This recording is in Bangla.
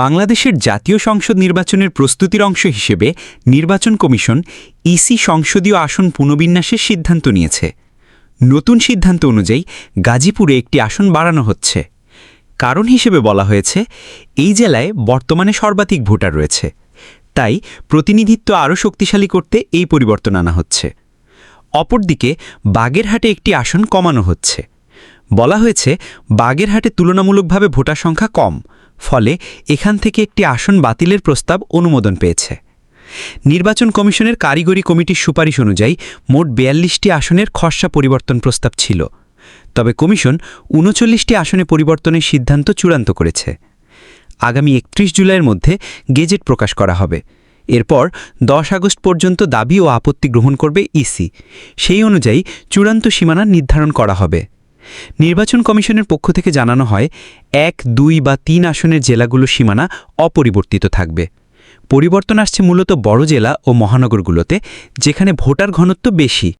বাংলাদেশের জাতীয় সংসদ নির্বাচনের প্রস্তুতির অংশ হিসেবে নির্বাচন কমিশন ইসি সংসদীয় আসন পুনর্বিন্যাসের সিদ্ধান্ত নিয়েছে। নতুন সিদ্ধান্ত অনুযায়ী গাজীপুরে একটি আসন বাড়ানো হচ্ছে। কারণ হিসেবে বলা হয়েছে, এই জেলায় বর্তমানে সর্বাধিক ভোটার রয়েছে। তাই প্রতিনিধিত্ব আরও শক্তিশালী করতে এই পরিবর্তন আনা হচ্ছে। অপরদিকে বাগেরহাটে একটি আসন কমানো হচ্ছে। বলা হয়েছে, বাগেরহাটে তুলনামূলকভাবে ভোটার সংখ্যা কম, ফলে এখান থেকে একটি আসন বাতিলের প্রস্তাব অনুমোদন পেয়েছে। নির্বাচন কমিশনের কারিগরি কমিটির সুপারিশ অনুযায়ী মোট বিয়াল্লিশটি আসনের খসড়া পরিবর্তন প্রস্তাব ছিল। তবে কমিশন উনচল্লিশটি আসনে পরিবর্তনের সিদ্ধান্ত চূড়ান্ত করেছে। আগামী একত্রিশ জুলাইয়ের মধ্যে গেজেট প্রকাশ করা হবে। এরপর দশ আগস্ট পর্যন্ত দাবি ও আপত্তি গ্রহণ করবে ইসি। সেই অনুযায়ী চূড়ান্ত সীমানা নির্ধারণ করা হবে। নির্বাচন কমিশনের পক্ষ থেকে জানানো হয়, এক, দুই বা তিন আসনের জেলাগুলো সীমানা অপরিবর্তিত থাকবে। পরিবর্তন আসছে মূলত বড় জেলা ও মহানগরগুলোতে, যেখানে ভোটার ঘনত্ব বেশি।